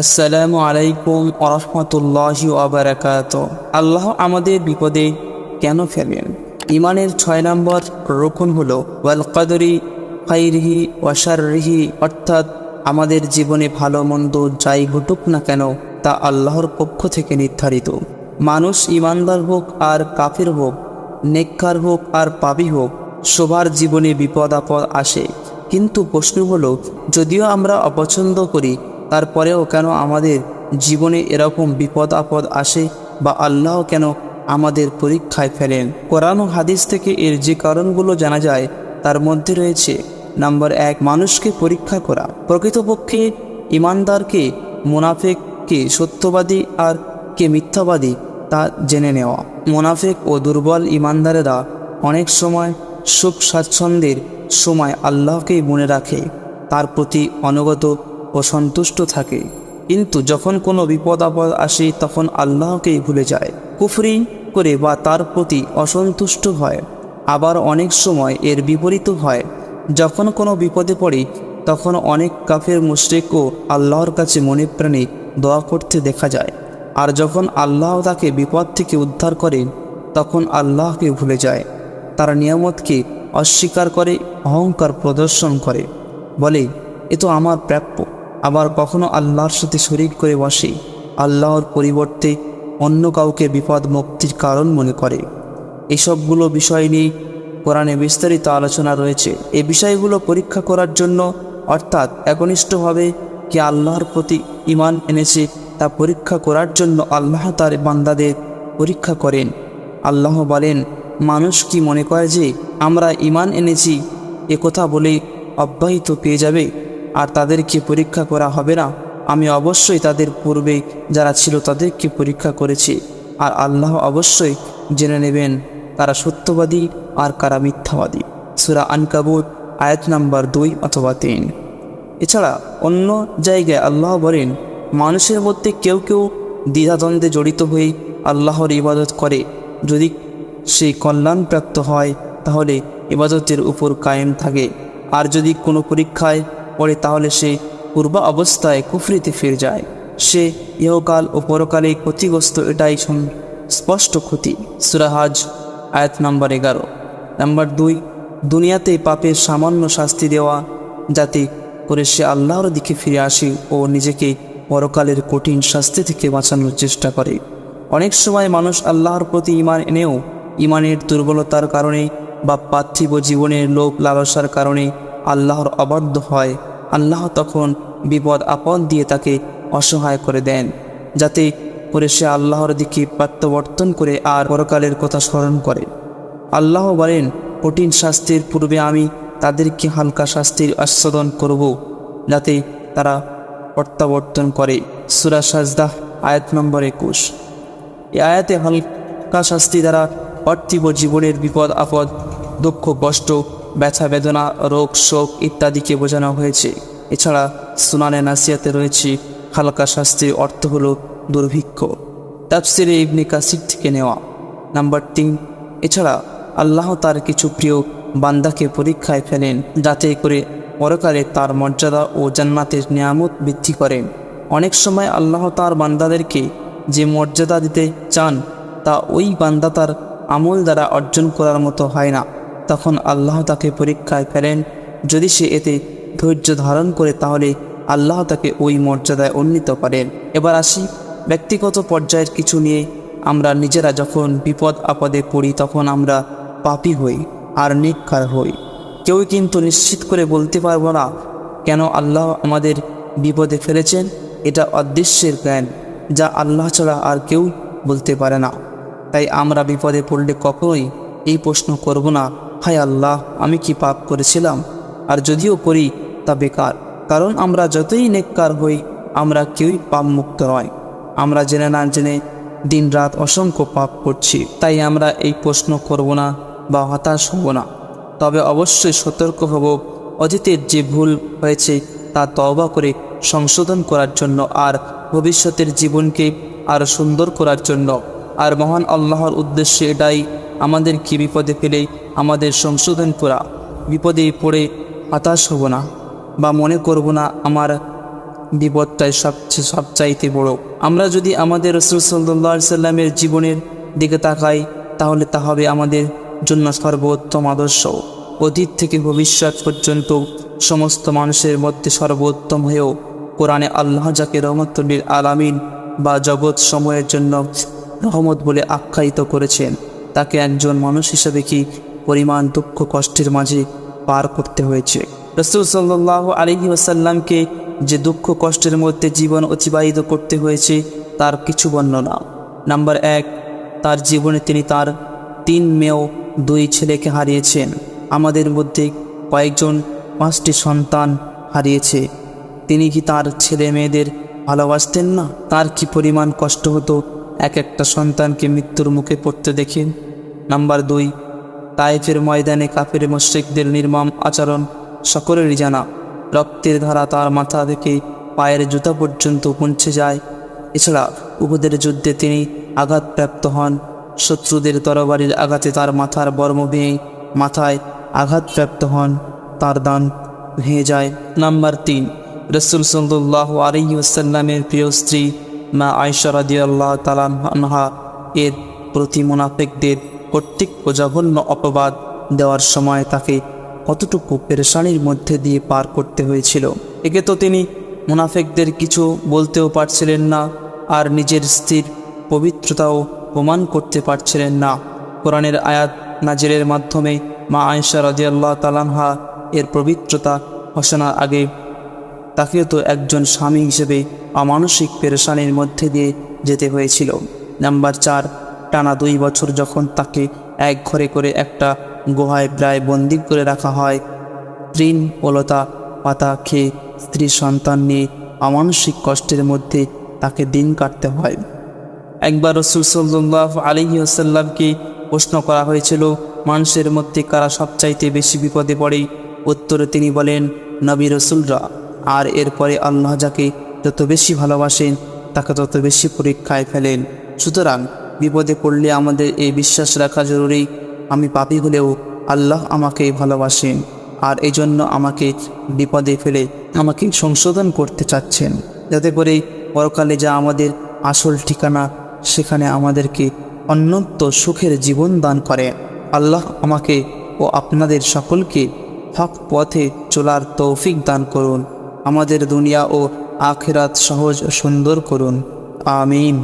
আসসালামু আলাইকুম আরহামতুল্লাহি আবরাকাত আল্লাহ আমাদের বিপদে কেন ফেলেন? ইমানের ছয় নম্বর রোকন হল, ওয়াল কদরি ফাইরিহি ওয়াশারিহি অর্থাৎ আমাদের জীবনে ভালো মন্দ যাই ঘটুক না কেন, তা আল্লাহর পক্ষ থেকে নির্ধারিত। মানুষ ইমানদার হোক আর কাফের হোক, নেককার হোক আর পাবি হোক সবার জীবনে বিপদ আপদ আসে। কিন্তু প্রশ্ন হলো, যদিও আমরা অপছন্দ করি তারপরেও কেন আমাদের জীবনে এরকম বিপদ আপদ আসে বা আল্লাহ কেন আমাদের পরীক্ষায় ফেলেন? কোরআন ও হাদিস থেকে এর যে কারণগুলো জানা যায়, তার মধ্যে রয়েছে, নাম্বার এক, মানুষকে পরীক্ষা করা। প্রকৃতপক্ষে ইমানদারকে, মুনাফেককে সত্যবাদী আর কে মিথ্যাবাদী তা জেনে নেওয়া। মোনাফেক ও দুর্বল ইমানদারেরা অনেক সময় সুখ স্বাচ্ছন্দ্যের সময় আল্লাহকেই মনে রাখে। তার প্রতি অনুগত ও সন্তুষ্ট থাকে। কিন্তু যখন কোনো বিপদ আপদ আসে, তখন আল্লাহকেই ভুলে যায়। কুফরি করে বা তার প্রতি অসন্তুষ্ট হয়। আবার অনেক সময় এর বিপরীত হয়। যখন কোনো বিপদে পড়ে, তখন অনেক কাফের মুশ্রিকও আল্লাহর কাছে মনে প্রাণে দোয়া করতে দেখা যায়। আর যখন আল্লাহ তাকে বিপদ থেকে উদ্ধার করেন তখন আল্লাহকে ভুলে যায়। তারা নিয়ামতকে অস্বীকার করে, অহংকার প্রদর্শন করে। বলে, এ তো আমার প্রাপ্য। আবার কখনো আল্লাহর সাথে শরিক করে বসে, আল্লাহর পরিবর্তে অন্য কাউকে বিপদ মুক্তির কারণ মনে করে। এসবগুলো বিষয় নিয়ে কোরআনে বিস্তারিত আলোচনা রয়েছে। এ বিষয়গুলো পরীক্ষা করার জন্য অর্থাৎ একনিষ্ঠভাবে কি আল্লাহর প্রতি ইমান এনেছে তা পরীক্ষা করার জন্য আল্লাহ তার বান্দাদের পরীক্ষা করেন। আল্লাহ বলেন, মানুষ কি মনে করে যে আমরা ইমান এনেছি? এ কথা বলে অব্যাহত পেয়ে যাবে। আর তাদেরকে পরীক্ষা করা হবে না। আমি অবশ্যই তাদের পূর্বে যারা ছিল তাদেরকে পরীক্ষা করেছি। আর আল্লাহ অবশ্যই জেনে নেবেন কারা সত্যবাদী আর কারা মিথ্যাবাদী। সুরা আনকাবুত আয়াত নাম্বার দুই অথবা তিন। এছাড়া অন্য জায়গায় আল্লাহ বলেন, মানুষের মধ্যে কেউ কেউ দ্বিধাদ্বন্দ্বে জড়িত হয়ে আল্লাহর ইবাদত করে। যদি সে কল্যাণপ্রাপ্ত হয়, তাহলে ইবাদতের উপর কায়েম থাকে। আর যদি কোনো পরীক্ষায় পড়ে তাহলে সে পূর্ব অবস্থায় কুফরিতে ফিরে যায়। সে ইহকাল ও পরকালে ক্ষতিগ্রস্ত এটাই স্পষ্ট ক্ষতি। সুরাহাজ আয়াত নাম্বার এগারো। নাম্বার দুই, দুনিয়াতে পাপের সামান্য শাস্তি দেওয়া, যাতে করে সে আল্লাহর দিকে ফিরে আসে ও নিজেকে পরকালের কঠিন শাস্তি থেকে বাঁচানোর চেষ্টা করে। অনেক সময় মানুষ আল্লাহর প্রতি ইমান এনেও ইমানের দুর্বলতার কারণে বা পার্থিব জীবনের লোভ লালসার কারণে আল্লাহর অবাধ্য হয়, আল্লাহ তখন বিপদ আপদ দিয়ে তাকে অসহায় করে দেন, যাতে করে সে আল্লাহর দিকে প্রত্যাবর্তন করে আর পরকালের কথা স্মরণ করে। আল্লাহ বলেন, কঠিন শাস্তির পূর্বে আমি তাদেরকে হালকা শাস্তির আস্বাদন করব, যাতে তারা প্রত্যাবর্তন করে। সুরা সাজদাহ, আয়াত নম্বর একুশ। এ আয়াতে হালকা শাস্তি দ্বারা পার্থিব জীবনের বিপদ আপদ, দুঃখ, কষ্ট ব্যথা বেদনা, রোগ, শোক ইত্যাদিকে বোঝানো হয়েছে। এছাড়া সুনানে নাসিয়াতে রয়েছে হালকা শাস্তির অর্থ হলো দুর্ভিক্ষ। তাফসিরে ইবনে কাসির থেকে নেওয়া। নাম্বার তিন, এছাড়া আল্লাহ তার কিছু প্রিয় বান্দাকে পরীক্ষায় ফেলেন যাতে করে পরকালে তার মর্যাদা ও জান্নাতের নিয়ামত বৃদ্ধি করেন অনেক সময় আল্লাহ তার বান্দাদেরকে যে মর্যাদা দিতে চান, তা ওই বান্দা তার আমল দ্বারা অর্জন করার মতো হয় না। তখন আল্লাহ তাকে পরীক্ষায় ফেলেন। যদি সে এতে ধৈর্য ধারণ করে, তাহলে আল্লাহ তাকে ওই মর্যাদায় উন্নীত করেন। এবার আসি ব্যক্তিগত পর্যায়ের কিছু নিয়ে। আমরা নিজেরা যখন বিপদ আপদে পড়ি, তখন আমরা পাপি হই আর নিকার হই। কেউ কিন্তু নিশ্চিত করে বলতে পারব না, কেন আল্লাহ আমাদের বিপদে ফেলেছেন? এটা অদৃশ্যের জ্ঞান, যা আল্লাহ ছাড়া আর কেউ বলতে পারে না। তাই আমরা বিপদে পড়লে কখনোই এই প্রশ্ন করব না। হায় আল্লাহ, আমি কি পাপ করেছিলাম? আর যদিও করি, তা বেকার। কারণ আমরা যতই নেককার হই, আমরা কেউই পাপ মুক্ত নয়। আমরা জেনে না জেনে দিন রাত অসংখ্য পাপ করছি। তাই আমরা এই প্রশ্ন করব না বা হতাশ হব না। তবে অবশ্যই সতর্ক হব। অতীতের যে ভুল হয়েছে, তা তওবা করে সংশোধন করার জন্য আর ভবিষ্যতের জীবনকে আরও সুন্দর করার জন্য। আর মহান আল্লাহর উদ্দেশ্যে এটাই আমাদের কি বিপদে ফেলে আমাদের সংশোধন করা। বিপদে পড়ে হতাশ হব না বা মনে করব না আমার বিপদটাই সবচেয়ে সবচাইতে বড়। আমরা যদি আমাদের রসুল সাল্লাহ সাল্লামের জীবনের দিকে তাকাই, তাহলে তা হবে আমাদের জন্য সর্বোত্তম আদর্শ। অতীত থেকে ভবিষ্যৎ পর্যন্ত সমস্ত মানুষের মধ্যে সর্বোত্তম হয়েও কোরআনে আল্লাহ যাকে রহমতুল্লিল আলামিন বা জগৎ সময়ের জন্য রহমত বলে আখ্যায়িত করেছেন, তাকে একজন মানুষ হিসেবে কি পরিমাণ দুঃখ কষ্টের মাঝে পার করতে হয়েছে। রসুল সাল্লাহ আলহি ওসাল্লামকে যে দুঃখ কষ্টের মধ্যে জীবন অতিবাহিত করতে হয়েছে, তার কিছু বর্ণনা। নাম্বার এক, তার জীবনে তিনি তার তিন মেয়েও দুই ছেলেকে হারিয়েছেন। আমাদের মধ্যে কয়েকজন পাঁচটি সন্তান হারিয়েছে। তিনি কি তার ছেলে মেয়েদের ভালোবাসতেন না? তার কি পরিমাণ কষ্ট হতো এক একটা সন্তানকে মৃত্যুর মুখে পড়তে দেখেন নাম্বার দুই তাইফের ময়দানে কাফের মুশ্রিকদের নির্মম আচরণ সকলেরই জানা। রক্তের ধারা তার মাথা থেকে পায়ের জুতা পর্যন্ত পৌঁছে যায়। এছাড়া উহুদের যুদ্ধে তিনি আঘাতপ্রাপ্ত হন। শত্রুদের তরবারির আঘাতে তার মাথার বর্ম ভেঙে মাথায় আঘাতপ্রাপ্ত হন। তার দান ভেঙে যায়। নাম্বার তিন, রসুল সাল্লাহ আলিউসাল্লামের প্রিয় স্ত্রী মা আয়সা রাদিয়াল্লাহ তালানহা এর প্রতি মুনাফেকদের কর্তৃক প্রজাভন্য অপবাদ দেওয়ার সময় তাকে কতটুকু পেরেশানির মধ্যে দিয়ে পার করতে হয়েছিল? একে তো তিনি মুনাফেকদের কিছু বলতেও পারছিলেন না, আর নিজের স্ত্রীর পবিত্রতাও প্রমাণ করতে পারছিলেন না। কোরআনের আয়াত নাজিরের মাধ্যমে মা আয়েশা রাজিয়াল্লাহ তালানহা এর পবিত্রতা ঘোষণার আগে তাকেও তো একজন স্বামী হিসেবে অমানসিক পেরেশানির মধ্যে দিয়ে যেতে হয়েছিল। নাম্বার চার টানা দুই বছর যখন তাকে এক ঘরে করে একটা গুহায় প্রায় বন্দি করে রাখা হয়, তৃণ ওলতা পাতা খেয়ে স্ত্রী সন্তান নিয়ে অমানসিক কষ্টের মধ্যে তাকে দিন কাটতে হয়। একবার রসুল সাল্লাহ আলহি আসাল্লামকে প্রশ্ন করা হয়েছিল, মানুষের মধ্যে কারা সবচাইতে বেশি বিপদে পড়ে? উত্তরে তিনি বলেন, নবী রসুলরা। আর এরপরে আল্লাহ যাকে যত বেশি ভালোবাসেন, তাকে তত বেশি পরীক্ষায় ফেলেন। সুতরাং বিপদে পড়লে আমাদের এই বিশ্বাস রাখা জরুরি। আমি পাপি হলেও আল্লাহ আমাকে ভালোবাসেন, আর এই জন্য আমাকে বিপদে ফেলে আমাকে সংশোধন করতে চাচ্ছেন। যাতে করে পরকালে যা আমাদের আসল ঠিকানা, সেখানে আমাদেরকে অন্যত্য সুখের জীবন দান করে। আল্লাহ আমাকে ও আপনাদের সকলকে হক পথে চলার তৌফিক দান করুন। আমাদের দুনিয়া ও আখেরাত সহজ সুন্দর করুন। আমিন।